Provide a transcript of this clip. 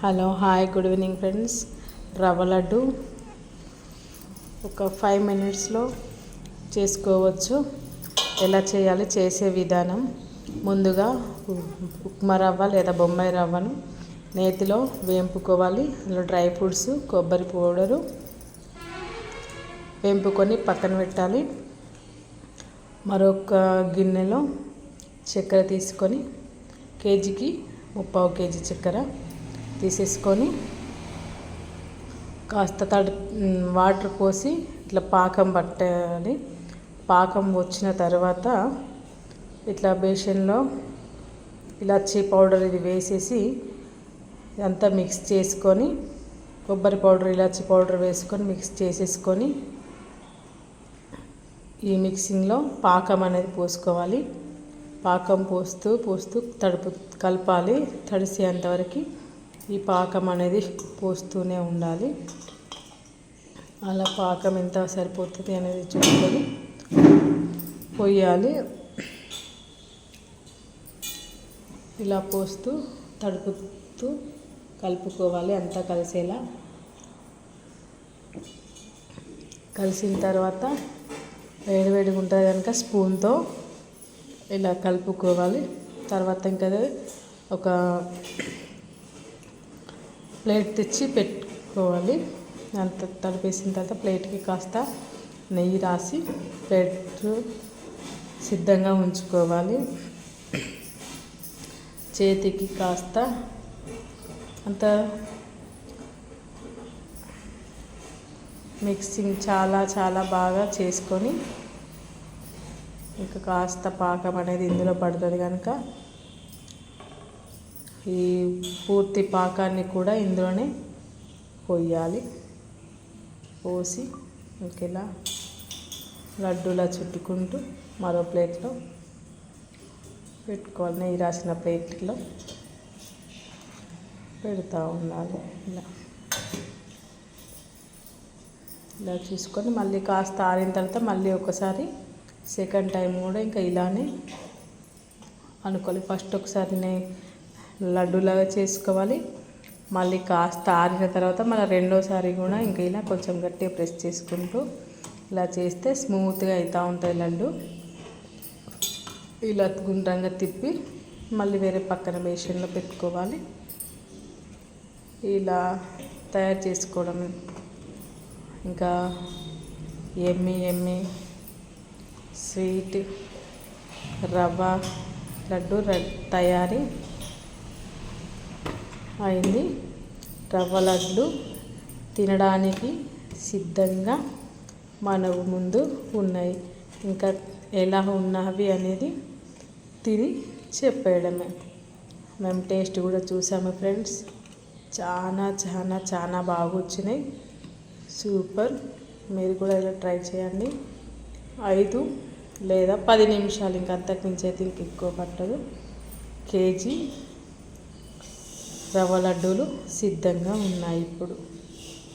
Hello hi good evening friends. Rava laddu ఒక five మినిట్స్లో చేసుకోవచ్చు. ఎలా చేయాలి? చేసే విధానం. ముందుగా ఉప్మా రవ్వ లేదా బొంబాయి రవ్వను నేతిలో వేంపుకోవాలి. అందులో డ్రై ఫ్రూట్స్ కొబ్బరి పౌడరు వేంపుకొని పక్కన పెట్టాలి. మరొక గిన్నెలో చక్కెర తీసుకొని కేజీకి ముప్పావు కేజీ చక్కెర తీసేసుకొని కాస్త తడి వాటర్ పోసి ఇట్లా పాకం పట్టాలి. పాకం వచ్చిన తర్వాత ఇట్లా బేషన్లో ఇలాచీ పౌడర్ ఇది వేసేసి ఇదంతా మిక్స్ చేసుకొని కొబ్బరి పౌడర్ ఇలాచీ పౌడర్ వేసుకొని మిక్స్ చేసేసుకొని ఈ మిక్సింగ్లో పాకం అనేది పోసుకోవాలి. పాకం పోస్తూ పోస్తూ తడుపు కలపాలి. తడిసేంతవరకు ఈ పాకం అనేది పోస్తూనే ఉండాలి. అలా పాకం ఎంత సరిపోతుంది అనేది చూసుకొని పోయాలి ఇలా పోస్తూ తడుపుతూ కలుపుకోవాలి అంతా కలిసేలా. కలిసిన తర్వాత వేడివేడిగా ఉంటుంది కనుక స్పూన్తో ఇలా కలుపుకోవాలి. తర్వాత ఇంకా ఒక ప్లేట్ తెచ్చి పెట్టుకోవాలి. అంత తడిపేసిన తర్వాత ప్లేట్కి కాస్త నెయ్యి రాసి ప్లేట్ సిద్ధంగా ఉంచుకోవాలి. చేతికి కాస్త అంత మిక్సింగ్ చాలా చాలా బాగా చేసుకొని ఇంకా కాస్త పాకం అనేది ఇందులో పడుతుంది కనుక ఈ పూర్తి పాకాన్ని కూడా ఇందులోనే పోయాలి పోసి ఇలా లడ్డూలా చుట్టుకుంటూ మరో ప్లేట్లో పెట్టుకోవాలి. నెయ్యి రాసిన ప్లేట్లో పెడతా ఉండాలి. ఇలా. ఇలా చూసుకొని మళ్ళీ కాస్త ఆరిన తర్వాత మళ్ళీ ఒకసారి సెకండ్ టైం కూడా ఇంకా ఇలానే అనుకోవాలి. ఫస్ట్ ఒకసారి లడ్డూలాగా చేసుకోవాలి. మళ్ళీ కాస్త ఆరిన తర్వాత మళ్ళీ రెండోసారి కూడా ఇంకా ఇలా కొంచెం గట్టిగా ప్రెస్ చేసుకుంటూ ఇలా చేస్తే స్మూత్గా అవుతూ ఉంటాయి లడ్డు. ఇలా గుండ్రంగా తిప్పి మళ్ళీ వేరే పక్కన బేషన్లో పెట్టుకోవాలి. ఇలా తయారు చేసుకోవడం ఇంకా ఎమ్మి ఎమ్మి స్వీట్ రవ్వ లడ్డు తయారీ అయింది. రవ్వ లడ్డు తినడానికి సిద్ధంగా మన ముందు ఉన్నాయి. ఇంకా ఎలా ఉన్నవి అనేది తిని చెప్పేయడమే. మేము టేస్ట్ కూడా చూసాము ఫ్రెండ్స్. చాలా చాలా చాలా బాగా వచ్చినాయి సూపర్. మీరు కూడా ఇలా ట్రై చేయండి. ఐదు లేదా పది నిమిషాలు ఇంక అంతకుమించి అయితే ఇంక ఎక్కువ పట్టదు. కేజీ రవ్వ లడ్డూలు సిద్ధంగా ఉన్నాయి ఇప్పుడు.